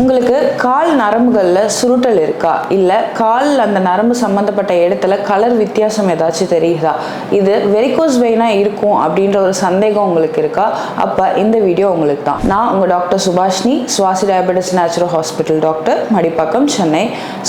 உங்களுக்கு கால் நரம்புகளில் சுருட்டல் இருக்கா? இல்லை கால் அந்த நரம்பு சம்மந்தப்பட்ட இடத்துல கலர் வித்தியாசம் ஏதாச்சும் தெரியுதா? இது வெரிகோஸ் வெயினாக இருக்கும் அப்படின்ற ஒரு சந்தேகம் உங்களுக்கு இருக்கா? அப்போ இந்த வீடியோ உங்களுக்கு தான். நான் உங்கள் doctor Subhashini Swasi diabetes natural hospital doctor Madipakkam Chennai.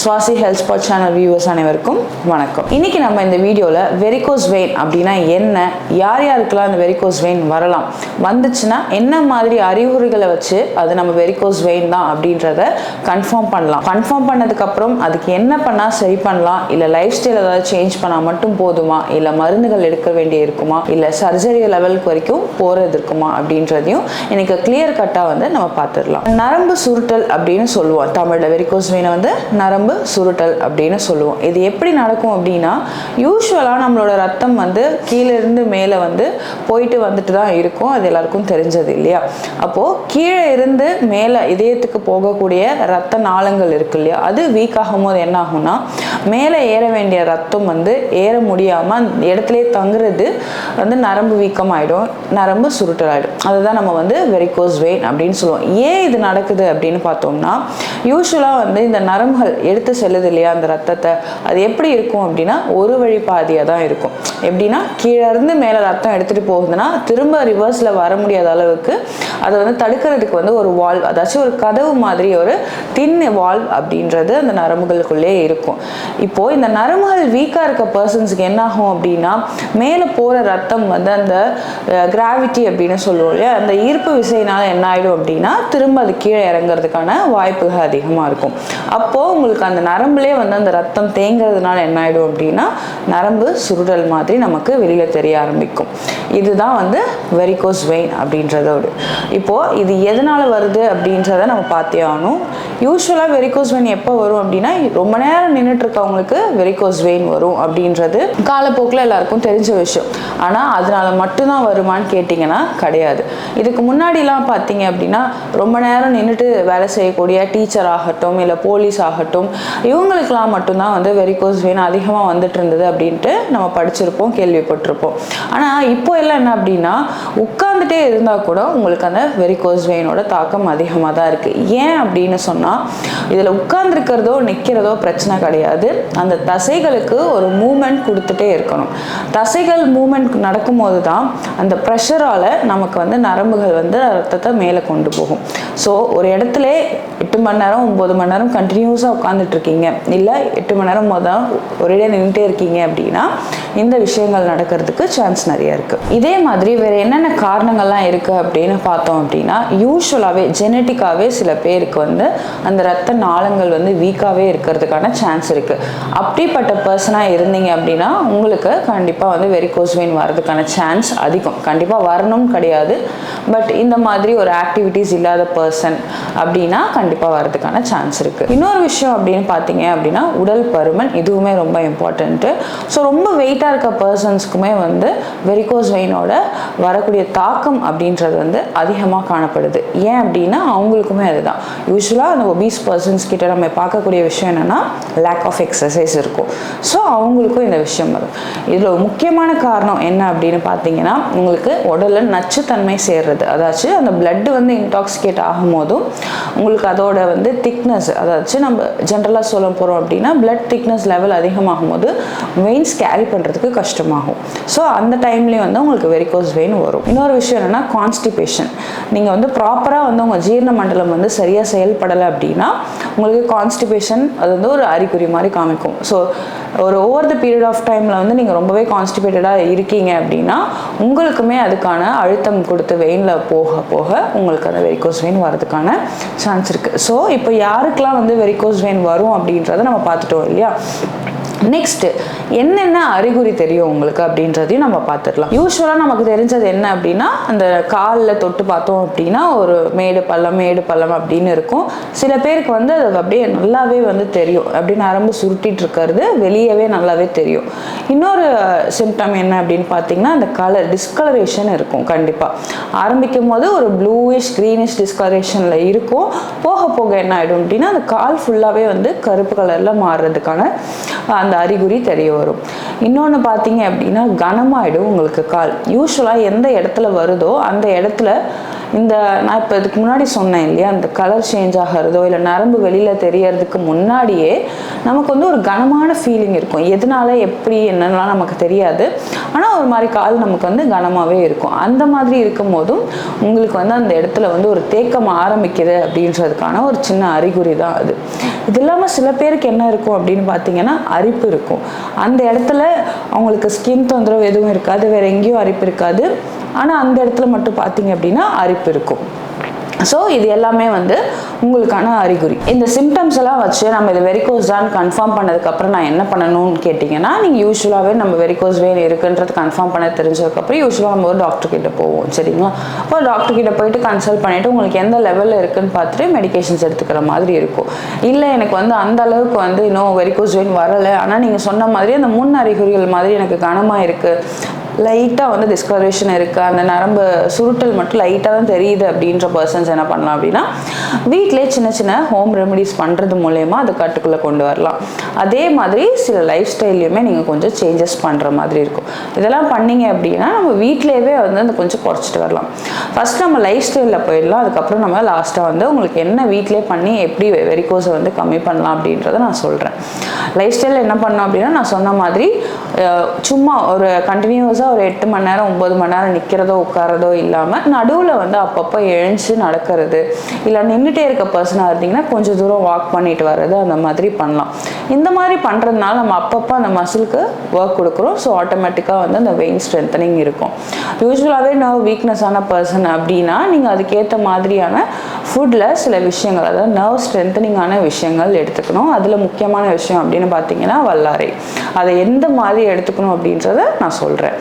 Swasi health spot channel viewers அனைவருக்கும் வணக்கம். இன்றைக்கி நம்ம இந்த வீடியோவில் வெரிகோஸ் வெயின் அப்படின்னா என்ன? யார் யாருக்கெல்லாம் அந்த வெரிகோஸ் வெயின் வரலாம்? வந்துச்சுன்னா என்ன மாதிரி அறிகுறிகளை வச்சு அது நம்ம வெரிகோஸ் வெயின் தான் அப்படின்னு அப்படின்றத கன்ஃபார்ம் பண்ணலாம். கன்ஃபார்ம் பண்ணதுக்கப்புறம் அதுக்கு என்ன பண்ணால் சரி பண்ணலாம்? இல்லை லைஃப் ஸ்டைல் ஏதாவது சேஞ்ச் பண்ணால் மட்டும் போதுமா? இல்லை மருந்துகள் எடுக்க வேண்டிய இருக்குமா? இல்லை சர்ஜரி லெவலுக்கு வரைக்கும் போகிறது இருக்குமா? அப்படின்றதையும் எனக்கு கிளியர் கட்டாக வந்து நம்ம பார்த்துடலாம். நரம்பு சுருட்டல் அப்படின்னு சொல்லுவோம். தமிழில் வெரிகோஸ் வெயினை வந்து நரம்பு சுருட்டல் அப்படின்னு சொல்லுவோம். இது எப்படி நடக்கும் அப்படின்னா யூஸ்வலாக நம்மளோட ரத்தம் வந்து கீழே இருந்து மேலே வந்து போயிட்டு வந்துட்டு தான் இருக்கும். அது எல்லாருக்கும் தெரிஞ்சது இல்லையா? அப்போது கீழே இருந்து மேலே இதயத்துக்கு போக போகக்கூடிய ரத்த நாளங்கள் இருக்கு இல்லையா? அது வீக் ஆகும்போது என்ன ஆகும்னா மேலே ஏற வேண்டிய ரத்தம் வந்து ஏற முடியாமல் அந்த இடத்துலயே தங்குறது வந்து நரம்பு வீக்கம் ஆகிடும் நரம்பு சுருட்டல் ஆகிடும் அதுதான் நம்ம வந்து வெரிகோஸ் வெயின் அப்படின்னு சொல்லுவோம். ஏன் இது நடக்குது அப்படின்னு பார்த்தோம்னா யூஸ்வலாக வந்து இந்த நரம்புகள் எடுத்து செல்லுது இல்லையா அந்த ரத்தத்தை அது எப்படி இருக்கும் அப்படின்னா ஒரு வழி பாதியாக தான் இருக்கும். எப்படின்னா கீழே இருந்து மேலே ரத்தம் எடுத்துகிட்டு போகுதுன்னா திரும்ப ரிவர்ஸில் வர முடியாத அளவுக்கு அதை வந்து தடுக்கிறதுக்கு வந்து ஒரு வால்வ் அதாச்சும் ஒரு கதவு மாதிரி ஒரு தின் வால்வ் அப்படின்றது அந்த நரம்புகளுக்குள்ளே இருக்கும். இப்போது இந்த நரம்புகள் வீக்காக இருக்க பர்சன்ஸுக்கு என்ன ஆகும் அப்படின்னா மேலே போகிற ரத்தம் வந்து அந்த கிராவிட்டி அப்படின்னு சொல்லுவோம் இல்லையா? அந்த ஈர்ப்பு விசையினால என்ன ஆகிடும் அப்படின்னா திரும்ப அது கீழே இறங்குறதுக்கான வாய்ப்புகள் அதிகமாக இருக்கும். அப்போது உங்களுக்கு அந்த நரம்புலேயே வந்து அந்த ரத்தம் தேங்குறதுனால என்ன ஆகிடும் அப்படின்னா நரம்பு சுருடல் மாதிரி நமக்கு வெளியில் தெரிய ஆரம்பிக்கும். இதுதான் வந்து வெரிகோஸ் வெயின் அப்படின்றதோடு. இப்போது இது எதனால் வருது அப்படின்றத நம்ம பார்த்தே ஆகணும். யூஸ்வலாக வெரிகோஸ் வெயின் எப்போ வரும் அப்படின்னா ரொம்ப நேரம் நின்றுட்டு இருக்கவங்களுக்கு வெரிகோஸ் வெயின் வரும் அப்படின்றது காலப்போக்கில் எல்லாருக்கும் தெரிஞ்ச விஷயம். ஆனால் அதனால மட்டும்தான் வருமான்னு கேட்டிங்கன்னா கிடையாது. இதுக்கு முன்னாடிலாம் பார்த்தீங்க அப்படின்னா ரொம்ப நேரம் நின்றுட்டு வேலை செய்யக்கூடிய டீச்சர் ஆகட்டும் இல்லை போலீஸ் ஆகட்டும் இவங்களுக்கெல்லாம் மட்டும்தான் வந்து வெரிகோஸ் வெயின் அதிகமாக வந்துட்டு இருந்தது அப்படின்ட்டு நம்ம படிச்சிருப்போம் கேள்விப்பட்டிருப்போம். ஆனால் இப்போ எல்லாம் என்ன அப்படின்னா உட்காந்துட்டே இருந்தால் கூட உங்களுக்கு அந்த வெரிகோஸ் வெயினோட தாக்கம் அதிகமாக தான் இருக்குது ஏன் அப்படின்னு சொன்னால் இதில் உட்கார்ந்துருக்கிறதோ நிற்கிறதோ பிரச்சனை கிடையாது. அந்த தசைகளுக்கு ஒரு மூமெண்ட் கொடுத்துட்டே இருக்கணும். தசைகள் மூமெண்ட் நடக்கும்போது தான் அந்த ப்ரெஷரால் நமக்கு வந்து நரம்புகள் வந்து ரத்தத்தை மேலே கொண்டு போகும். ஸோ ஒரு இடத்துல எட்டு மணி நேரம் ஒம்பது மணி நேரம் கண்டினியூஸாக உட்காந்துட்டு இருக்கீங்க இல்லை எட்டு மணி நேரம் மொதல் ஒரேடியாக நின்றுட்டே இருக்கீங்க அப்படின்னா இந்த விஷயங்கள் நடக்கிறதுக்கு சான்ஸ் நிறைய இருக்குது இதே மாதிரி வேறு என்னென்ன காரணங்கள்லாம் இருக்குது அப்படின்னு பார்த்தோம் அப்படின்னா யூஸ்வலாகவே ஜெனட்டிக்காகவே சில பேருக்கு வந்து அந்த ரத்த நாளங்கள் வந்து வீக்காகவே இருக்கிறதுக்கான சான்ஸ் இருக்குது அப்படிப்பட்ட பர்சனாக இருந்தீங்க அப்படின்னா உங்களுக்கு கண்டிப்பாக வந்து வெரிகோஸ் வெயின் வர்றதுக்கான சான்ஸ் அதிகம். கண்டிப்பாக வரணும்னு கிடையாது. பட் இந்த மாதிரி ஒரு ஆக்டிவிட்டீஸ் இல்லாத பர்சன் அப்படின்னா கண்டிப்பாக வரதுக்கான சான்ஸ் இருக்குது இன்னொரு விஷயம் அப்படின்னு பார்த்தீங்க அப்படின்னா உடல் பருமன் இதுவுமே ரொம்ப இம்பார்ட்டண்ட்டு ஸோ ரொம்ப வெயிட்டாக இருக்க பர்சன்ஸ்க்குமே வந்து வெரிகோஸ் வெயினோட வரக்கூடிய தாக்கம் அப்படின்றது வந்து அதிகமாக காணப்படுது. ஏன் அப்படின்னா அவங்களுக்குமே அதுதான். யூஸ்வலாக அந்த ஒபீஸ் பர்சன்ஸ் கிட்ட நம்ம பார்க்கக்கூடிய விஷயம் என்னென்னா லேக் ஆஃப் எக்ஸசைஸ் இருக்கும். ஸோ அவங்களுக்கும் இந்த விஷயம் வரும். இதில் முக்கியமான காரணம் என்ன அப்படின்னு பார்த்தீங்கன்னா உங்களுக்கு உடலில் நச்சுத்தன்மை சேர்றது. அதாச்சு அந்த பிளட்டு வந்து இன்டாக்சிகேட் ஆகும்போதும் உங்களுக்கு அதோட வந்து திக்னஸ் அதாச்சு நம்ம ஜென்ரலாக சொல்ல போகிறோம் அப்படின்னா பிளட் திக்னஸ் லெவல் அதிகமாகும் போது வெயின்ஸ் கேரி பண்ணுறதுக்கு கஷ்டமாகும். ஸோ அந்த டைம்லேயும் வந்து உங்களுக்கு வெரிகோஸ் வெயின் வரும். இன்னொரு விஷயம் என்னென்னா கான்ஸ்டிபேஷன் நீங்கள் வந்து ப்ராப்பராக வந்து உங்கள் ஜீரண மண்டலம் வந்து சரியாக செயல்படலை அப்படின்னா உங்களுக்கு கான்ஸ்டிபேஷன் அது வந்து ஒரு அறிகுறி மாதிரி காமிக்கும். ஸோ ஒரு ஓவர் த பீரியட் ஆஃப் டைமில் வந்து நீங்கள் ரொம்பவே கான்ஸ்டிபேட்டடாக இருக்கீங்க அப்படின்னா உங்களுக்குமே அதுக்கான அழுத்தம் கொடுத்து வெயினில் போக போக உங்களுக்கு அந்த வெரிகோஸ் வெயின் வரதுக்கான சான்ஸ் இருக்குது ஸோ இப்போ யாருக்கெல்லாம் வந்து வெரிகோஸ் வெயின் வரும் அப்படின்றத நம்ம பார்த்துட்டோம் இல்லையா? நெக்ஸ்ட்டு என்னென்ன அறிகுறி தெரியும் உங்களுக்கு அப்படின்றதையும் நம்ம பார்த்துக்கலாம். யூஸ்வலாக நமக்கு தெரிஞ்சது என்ன அப்படின்னா அந்த காலில் தொட்டு பார்த்தோம் அப்படின்னா ஒரு மேடு பள்ளம் மேடு பள்ளம் அப்படின்னு இருக்கும். சில பேருக்கு வந்து அது அப்படியே நல்லாவே வந்து தெரியும். அப்படின்னு நரம்பு சுருட்டிட்டு இருக்கிறது வெளியவே நல்லாவே தெரியும். இன்னொரு சிம்டம் என்ன அப்படின்னு பார்த்தீங்கன்னா அந்த கலர் டிஸ்கலரேஷன் இருக்கும் கண்டிப்பாக ஆரம்பிக்கும் போது ஒரு ப்ளூயிஷ் க்ரீனிஷ் டிஸ்கலரேஷனில் இருக்கும். போக போக என்ன ஆகிடும் அப்படின்னா அந்த கால் ஃபுல்லாகவே வந்து கருப்பு கலரில் மாறுறதுக்கான அந்த அறிகுறி தெரிய வரும். இன்னொன்று பார்த்தீங்க அப்படின்னா கனமாயிடும் உங்களுக்கு கால். யூஸ்வலாக எந்த இடத்துல வருதோ அந்த இடத்துல இந்த நான் இப்போ இதுக்கு முன்னாடி சொன்னேன் இல்லையா அந்த கலர் சேஞ்ச் ஆகிறதோ இல்லை நரம்பு வெளியில் தெரியறதுக்கு முன்னாடியே நமக்கு வந்து ஒரு கனமான ஃபீலிங் இருக்கும். எதனால எப்படி என்னென்னலாம் நமக்கு தெரியாது. ஆனால் ஒரு மாதிரி கால் நமக்கு வந்து கனமாகவே இருக்கும். அந்த மாதிரி இருக்கும் போதும் உங்களுக்கு வந்து அந்த இடத்துல வந்து ஒரு தேக்கம் ஆரம்பிக்குது அப்படின்றதுக்கான ஒரு சின்ன அறிகுறி தான் அது. இது இல்லாமல் சில பேருக்கு என்ன இருக்கும் அப்படின்னு பார்த்தீங்கன்னா அரிப்பு இருக்கும். அந்த இடத்துல அவங்களுக்கு ஸ்கின் தொந்தரவு எதுவும் இருக்காது வேற எங்கேயும் அரிப்பு இருக்காது. ஆனால் அந்த இடத்துல மட்டும் பார்த்தீங்க அப்படின்னா அரிப்பு இருக்கும். ஸோ இது எல்லாமே வந்து உங்களுக்கான அறிகுறி. இந்த சிம்டம்ஸ் எல்லாம் வச்சு நம்ம இது வெரிகோஸ் தான் கன்ஃபார்ம் பண்ணதுக்கப்புறம் நான் என்ன பண்ணணும்னு கேட்டிங்கன்னா நீங்கள் யூஸ்வலாகவே நம்ம வெரிகோஸ் வெயின் இருக்குன்றது கன்ஃபார்ம் பண்ண தெரிஞ்சதுக்கப்புறம் யூஸ்வலாக நம்ம ஒரு டாக்டர் கிட்ட போவோம் சரிங்களா? அப்போ டாக்டர் கிட்ட போயிட்டு கன்சல்ட் பண்ணிவிட்டு உங்களுக்கு எந்த லெவலில் இருக்குன்னு பார்த்துட்டு மெடிகேஷன்ஸ் எடுத்துக்கிற மாதிரி இருக்கும். இல்லை எனக்கு வந்து அந்த அளவுக்கு வந்து இன்னும் வெரிகோஸ் வெயின் வரலை. ஆனால் நீங்கள் சொன்ன மாதிரி அந்த முன் அறிகுறிகள் மாதிரி எனக்கு கனமாக இருக்குது லைட்டாக வந்து டிஸ்கலரேஷன் இருக்குது அந்த நரம்பு சுருட்டல் மட்டும் லைட்டாக தான் தெரியுது அப்படின்ற பர்சன்ஸ் என்ன பண்ணலாம் அப்படின்னா வீட்டிலே சின்ன சின்ன ஹோம் ரெமெடிஸ் பண்ணுறது மூலயமா அதை கட்டுக்குள்ளே கொண்டு வரலாம். அதே மாதிரி சில லைஃப் ஸ்டைல்லையுமே நீங்கள் கொஞ்சம் சேஞ்சஸ் பண்ணுற மாதிரி இருக்கும். இதெல்லாம் பண்ணீங்க அப்படின்னா நம்ம வீட்டிலேயே வந்து அந்த கொஞ்சம் குறைச்சிட்டு வரலாம். ஃபஸ்ட் நம்ம லைஃப் ஸ்டைலில் போயிடலாம். அதுக்கப்புறம் நம்ம லாஸ்ட்டாக வந்து உங்களுக்கு என்ன வீட்டிலே பண்ணி எப்படி வெரிகோஸை வந்து கம்மி பண்ணலாம் அப்படின்றத நான் சொல்கிறேன் லைஃப் ஸ்டைலில் என்ன பண்ணோம் அப்படின்னா நான் சொன்ன மாதிரி சும்மா ஒரு கண்டினியூஸாக ஒரு எட்டு மணி நேரம் ஒம்பது மணி நேரம் நிற்கிறதோ உட்காரதோ இல்லாமல் நடுவில் வந்து அப்பப்போ எழுந்து நடக்கிறது. இல்லை நின்றுட்டே இருக்க பர்சனாக இருந்தீங்கன்னா கொஞ்சம் தூரம் வாக் பண்ணிட்டு வர்றது அந்த மாதிரி பண்ணலாம். இந்த மாதிரி பண்ணுறதுனால நம்ம அப்பப்போ அந்த மசிலுக்கு ஒர்க் கொடுக்குறோம். ஸோ ஆட்டோமேட்டிக்காக வந்து அந்த வெயின் ஸ்ட்ரென்த்தனிங் இருக்கும். யூஸ்வலாகவே நர்வ் வீக்னஸான பர்சன் அப்படின்னா நீங்கள் அதுக்கேற்ற மாதிரியான ஃபுட்டில் சில விஷயங்கள் அதாவது நர்வ் ஸ்ட்ரென்த்தனிங்கான விஷயங்கள் எடுத்துக்கணும். அதில் முக்கியமான விஷயம் அப்படின்னு பார்த்தீங்கன்னா வல்லாரை. அதை எந்த மாதிரி எடுத்துக்கணும் அப்படின்றத நான் சொல்கிறேன்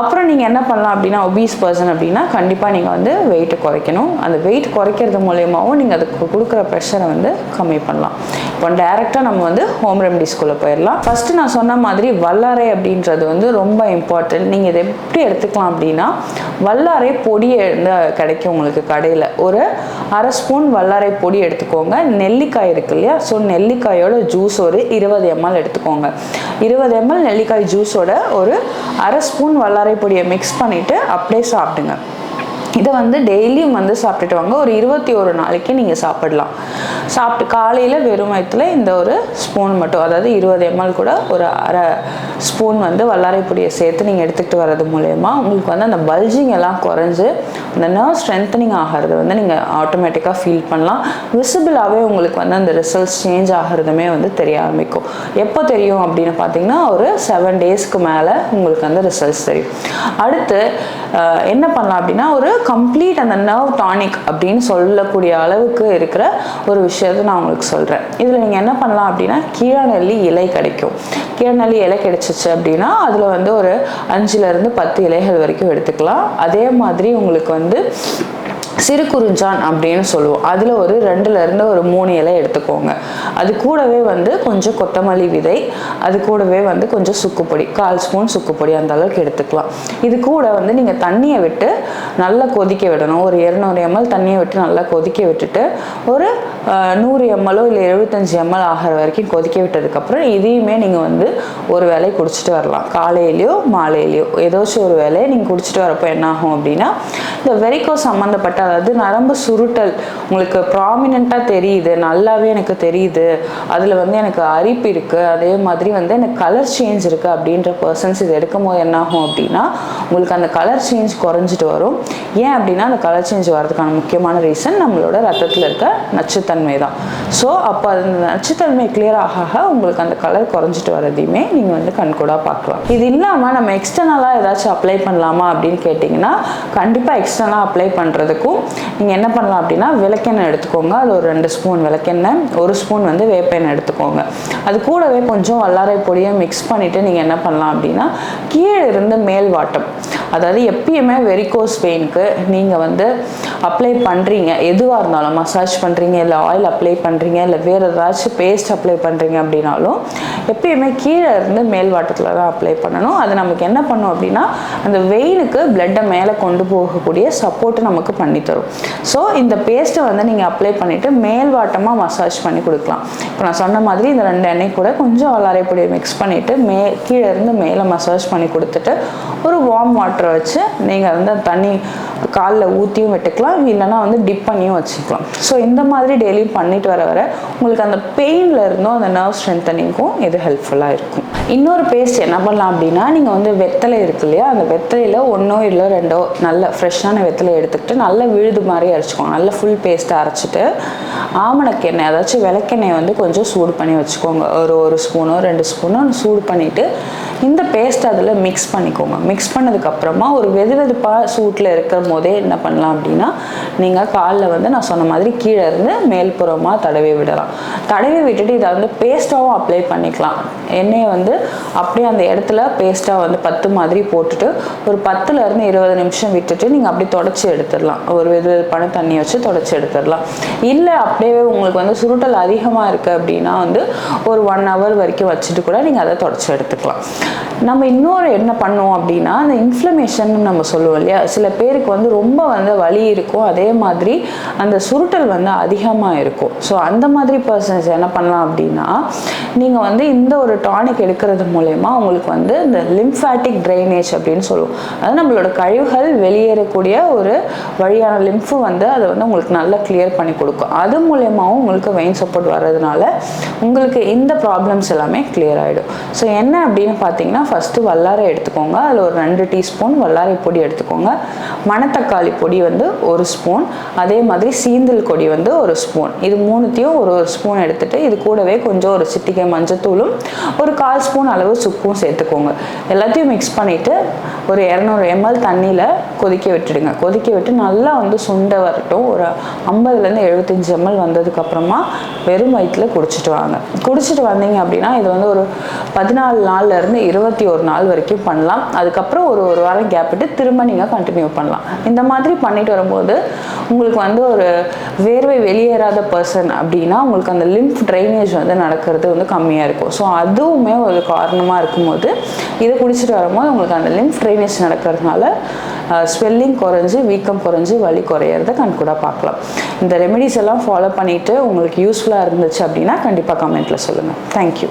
அப்புறம் நீங்கள் என்ன பண்ணலாம் அப்படின்னா ஒபீஸ் பர்சன் அப்படின்னா கண்டிப்பாக நீங்கள் வந்து வெயிட்டை குறைக்கணும். அந்த வெயிட் குறைக்கிறது மூலயமாவும் நீங்கள் அதுக்கு கொடுக்குற ப்ரெஷரை வந்து கம்மி பண்ணலாம். இப்போ டேரெக்டாக நம்ம வந்து ஹோம் ரெமடிஸ்குள்ளே போயிடலாம். ஃபஸ்ட்டு நான் சொன்ன மாதிரி வல்லாரை அப்படின்றது வந்து ரொம்ப இம்பார்ட்டன்ட் நீங்கள் இதை எப்படி எடுத்துக்கலாம் அப்படின்னா வல்லாரை பொடி வந்து கிடைக்கும் உங்களுக்கு கடையில். ஒரு அரை ஸ்பூன் வல்லாரை பொடி எடுத்துக்கோங்க. நெல்லிக்காய் இருக்கு இல்லையா? ஸோ நெல்லிக்காயோட ஜூஸ் ஒரு இருபது எம்எல் எடுத்துக்கோங்க. இருபது எம்எல் நெல்லிக்காய் ஜூஸோட ஒரு அரை ஸ்பூன் வல்லாரை பொடியை மிக்ஸ் பண்ணிவிட்டு அப்படியே சாப்பிடுங்க. இதை வந்து டெய்லியும் வந்து சாப்பிட்டுட்டு வாங்க. ஒரு இருபத்தி ஒரு நாளைக்கு நீங்கள் சாப்பிடலாம். சாப்பிட்டு காலையில் வெறும் வயிற்றுல இந்த ஒரு ஸ்பூன் மட்டும் அதாவது இருபது எம்எல் கூட ஒரு அரை ஸ்பூன் வந்து வல்லாரை பொடியை சேர்த்து நீங்கள் எடுத்துக்கிட்டு வர்றது மூலயமா உங்களுக்கு வந்து அந்த பல்ஜிங் எல்லாம் குறைஞ்சு அந்த நர்வ் ஸ்ட்ரென்த்தனிங் ஆகிறது வந்து நீங்கள் ஆட்டோமேட்டிக்காக ஃபீல் பண்ணலாம். விசிபிளாகவே உங்களுக்கு வந்து அந்த ரிசல்ட்ஸ் சேஞ்ச் ஆகிறதுமே வந்து தெரிய ஆரம்பிக்கும். எப்போ தெரியும் அப்படின்னு பார்த்தீங்கன்னா ஒரு செவன் டேஸ்க்கு மேலே உங்களுக்கு அந்த ரிசல்ட்ஸ் தெரியும். அடுத்து என்ன பண்ணலாம் அப்படின்னா ஒரு கம்ப்ளீட் அந்த நர்வ் டானிக் அப்படின்னு சொல்லக்கூடிய அளவுக்கு இருக்கிற ஒரு விஷயம் விஷயத்தை நான் உங்களுக்கு சொல்கிறேன் இதில் நீங்கள் என்ன பண்ணலாம் அப்படின்னா கீழநெல்லி இலை கிடைக்கும். கீழநெல்லி இலை கிடைச்சிச்சு அப்படின்னா அதில் வந்து ஒரு அஞ்சுலேருந்து பத்து இலைகள் வரைக்கும் எடுத்துக்கலாம். அதே மாதிரி உங்களுக்கு வந்து சிறு குறிஞ்சான் அப்படின்னு சொல்லுவோம். அதில் ஒரு ரெண்டுல இருந்து ஒரு மூணு இலை எடுத்துக்கோங்க. அது கூடவே வந்து கொஞ்சம் கொத்தமல்லி விதை அது கூடவே வந்து கொஞ்சம் சுக்குப்பொடி கால் ஸ்பூன் சுக்குப்பொடி அந்த அளவுக்கு எடுத்துக்கலாம். இது கூட வந்து நீங்கள் தண்ணியை விட்டு நல்லா கொதிக்க விடணும். ஒரு இரநூறு எம்எல் தண்ணியை விட்டு நல்லா கொதிக்க விட்டுட்டு ஒரு நூறு எம்எலோ இல்லை எழுபத்தஞ்சு எம்எல் ஆகிற வரைக்கும் கொதிக்க விட்டதுக்கப்புறம் இதையுமே நீங்கள் வந்து ஒரு வேலை குடிச்சிட்டு வரலாம். காலையிலையோ மாலையிலையோ ஏதாச்சும் ஒரு வேலையை நீங்கள் குடிச்சிட்டு வரப்போ என்ன ஆகும் அப்படின்னா இந்த வெரிக்கோ சம்மந்தப்பட்ட அதாவது நரம்பு சுருட்டல். உங்களுக்கு ப்ராமினெண்ட்டாக தெரியுது. நல்லாவே எனக்கு தெரியுது. அதில் வந்து எனக்கு அரிப்பு இருக்குது அதே மாதிரி வந்து எனக்கு கலர் சேஞ்ச் இருக்குது அப்படின்ற பர்சன்ஸ் இது எடுக்கும் போது அப்படின்னா உங்களுக்கு அந்த கலர் சேஞ்ச் குறைஞ்சிட்டு வரும். ஏன் அப்படின்னா அந்த கலர் சேஞ்ச் வரதுக்கான முக்கியமான ரீசன் நம்மளோட ரத்தத்தில் இருக்க நச்சுத்தன்மை தான். ஸோ அப்போ அந்த நச்சுத்தன்மை கிளியர் ஆக ஆக உங்களுக்கு அந்த கலர் குறைஞ்சிட்டு வரதையுமே நீங்கள் வந்து கண்கூடாக பார்க்கலாம். இது இல்லாமல் நம்ம எக்ஸ்டர்னலாக ஏதாச்சும் அப்ளை பண்ணலாமா அப்படின்னு கேட்டிங்கன்னா கண்டிப்பாக எக்ஸ்டர்னலாக அப்ளை பண்ணுறதுக்கும் நீங்கள் என்ன பண்ணலாம் அப்படின்னா விளக்கெண்ணெய் எடுத்துக்கோங்க. அது ஒரு ரெண்டு ஸ்பூன் விளக்கெண்ணெய் ஒரு ஸ்பூன் வந்து வேப்பெண்ணெய் எடுத்துக்கோங்க. அது கூடவே கொஞ்சம் வல்லாரை பொடியை மிக்ஸ் பண்ணிவிட்டு நீங்கள் என்ன பண்ணலாம் அப்படின்னா கீழே இருந்து மேல் வாட்டம். அதாவது எப்பயுமே வெரிகோஸ் பெயினுக்கு நீங்கள் வந்து அப்ளை பண்ணுறீங்க எதுவாக இருந்தாலும் மசாஜ் பண்ணுறீங்க இல்லை ஆயில் அப்ளை பண்ணுறீங்க இல்லை வேறு ஏதாச்சும் பேஸ்ட் அப்ளை பண்ணுறீங்க அப்படின்னாலும் எப்பயுமே கீழே இருந்து மேல் வாட்டத்தில் தான் அப்ளை பண்ணணும். அது நமக்கு என்ன பண்ணும் அப்படின்னா அந்த வெயினுக்கு பிளட்டை மேலே கொண்டு போகக்கூடிய சப்போர்ட்டு நமக்கு பண்ணி தரும். ஸோ இந்த பேஸ்ட்டை வந்து நீங்கள் அப்ளை பண்ணிவிட்டு மேல் வாட்டமாக மசாஜ் பண்ணி கொடுக்கலாம். இப்போ நான் சொன்ன மாதிரி இந்த ரெண்டு எண்ணெய் கூட கொஞ்சம் வல்லாரை மிக்ஸ் பண்ணிவிட்டு மே கீழே இருந்து மேலே மசாஜ் பண்ணி கொடுத்துட்டு ஒரு வார்ம் வாட்டரை வச்சு நீங்கள் வந்து தண்ணி காலில் ஊற்றியும் வெட்டுக்கலாம் இல்லைன்னா வந்து டிப் பண்ணியும் வச்சுக்கலாம். ஸோ இந்த மாதிரி டெய்லியும் பண்ணிட்டு வர வர உங்களுக்கு அந்த பெயினில் இருந்தும் அந்த நர்வ் ஸ்ட்ரென்தனிங்கும் இது ஹெல்ப்ஃபுல்லாக இருக்கும். இன்னொரு பேஸ்ட் என்ன பண்ணலாம் அப்படின்னா நீங்கள் வந்து வெத்தலை இருக்கு இல்லையா அந்த வெத்தலையில் ஒன்றோ இல்லை ரெண்டோ நல்ல ஃப்ரெஷ்ஷான வெத்தலை எடுத்துக்கிட்டு நல்லா விழுது மாதிரி அரைச்சிக்கோங்க. நல்லா ஃபுல் பேஸ்ட்டை அரைச்சிட்டு ஆமணக்கெண்ணெய் அதாச்சும் விளக்கெண்ணெய் வந்து கொஞ்சம் சூடு பண்ணி வச்சுக்கோங்க. ஒரு ஒரு ஸ்பூனோ ரெண்டு ஸ்பூனோ சூடு பண்ணிவிட்டு இந்த பேஸ்ட் அதில் மிக்ஸ் பண்ணிக்கோங்க. மிக்ஸ் பண்ணதுக்கப்புறமா ஒரு வெது வெதுப்பாக சூட்டில் இருக்கும் போதே என்ன பண்ணலாம் அப்படின்னா நீங்கள் காலில் வந்து நான் சொன்ன மாதிரி கீழே இருந்து மேல்புறமாக தடவி விடலாம். தடவி விட்டுட்டு இதை வந்து பேஸ்ட்டாகவும் அப்ளை பண்ணிக்கலாம். எண்ணெயை வந்து அப்படியே அந்த இடத்துல பேஸ்ட்டாக வந்து பத்து மாதிரி போட்டுட்டு ஒரு பத்துலேருந்து இருபது நிமிஷம் விட்டுட்டு நீங்கள் அப்படியே தொடச்சி எடுத்துடலாம். ஒரு வெது வெதுப்பான தண்ணியை வச்சு தொடச்சி எடுத்துடலாம். இல்லை அப்படியே உங்களுக்கு வந்து சுருட்டல் அதிகமாக இருக்குது அப்படின்னா வந்து ஒரு ஒன் ஹவர் வரைக்கும் வச்சுட்டு கூட நீங்கள் அதை தொடச்சி எடுத்துக்கலாம். நம்ம இன்னொரு என்ன பண்ணுவோம் அப்படின்னா அந்த இன்ஃப்ளமேஷன் நம்ம சொல்லுவோம் இல்லையா? சில பேருக்கு வந்து ரொம்ப வந்து வலி இருக்கும். அதே மாதிரி அந்த சுருட்டல் வந்து அதிகமாக இருக்கும். ஸோ அந்த மாதிரி பர்சன்ஸ் என்ன பண்ணலாம் அப்படின்னா நீங்கள் வந்து இந்த ஒரு டானிக் எடுக்கிறது மூலயமா உங்களுக்கு வந்து இந்த லிம்ஃபேட்டிக் ட்ரைனேஜ் அப்படின்னு சொல்லுவோம். அதாவது நம்மளோட கழிவுகள் வெளியேறக்கூடிய ஒரு வழியான லிம்ஃபு வந்து அதை வந்து உங்களுக்கு நல்லா கிளியர் பண்ணி கொடுக்கும். அது மூலயமாவும் உங்களுக்கு வெயின் சப்போர்ட் வர்றதுனால உங்களுக்கு இந்த ப்ராப்ளம்ஸ் எல்லாமே கிளியர் ஆகிடும் ஸோ என்ன அப்படின்னு பார்த்தீங்கன்னா ஃபஸ்ட்டு வல்லாரை எடுத்துக்கோங்க. அதில் ஒரு ரெண்டு டீஸ்பூன் வல்லாரை பொடி எடுத்துக்கோங்க. மணத்தக்காளி பொடி வந்து ஒரு ஸ்பூன் அதே மாதிரி சீந்தல் கொடி வந்து ஒரு ஸ்பூன் இது மூணுத்தையும் ஒரு ஒரு ஸ்பூன் எடுத்துகிட்டு இது கூடவே கொஞ்சம் ஒரு சிட்டிகை மஞ்சத்தூளும் ஒரு கால் ஸ்பூன் அளவு சுப்பும் சேர்த்துக்கோங்க. எல்லாத்தையும் மிக்ஸ் பண்ணிவிட்டு ஒரு இரநூறு எம்எல் தண்ணியில் கொதிக்க விட்டுடுங்க. கொதிக்க விட்டு நல்லா வந்து சுண்ட வரட்டும். ஒரு ஐம்பதுலேருந்து எழுபத்தஞ்சு எம்எல் வந்ததுக்கப்புறமா வெறும் வயிற்றில் குடிச்சிட்டு வாங்க. குடிச்சிட்டு வந்தீங்க அப்படின்னா இது வந்து ஒரு பதினாலு நாள்லேருந்து இருபத்தி ஒரு நாள் வரைக்கும் பண்ணலாம். அதுக்கப்புறம் ஒரு ஒரு வாரம் கேப் விட்டு திரும்ப நீங்கள் கண்டினியூ பண்ணலாம். இந்த மாதிரி பண்ணிட்டு வரும்போது உங்களுக்கு வந்து ஒரு வேர்வை வெளியேறாத பர்சன் அப்படின்னா உங்களுக்கு அந்த லிம்ஃப் ட்ரைனேஜ் வந்து நடக்கிறது வந்து கம்மியாக இருக்கும். ஸோ அதுவுமே ஒரு காரணமாக இருக்கும்போது இதை குடிச்சிட்டு வரும்போது உங்களுக்கு அந்த லிம்ஃப் ட்ரைனேஜ் நடக்கிறதுனால ஸ்வெல்லிங் குறைஞ்சு வீக்கம் குறைஞ்சி வலி குறையிறத கண் கூட பார்க்கலாம். இந்த ரெமெடிஸ் எல்லாம் ஃபாலோ பண்ணிவிட்டு உங்களுக்கு யூஸ்ஃபுல்லாக இருந்துச்சு அப்படின்னா கண்டிப்பாக கமெண்ட்டில் சொல்லுங்கள் தேங்க்யூ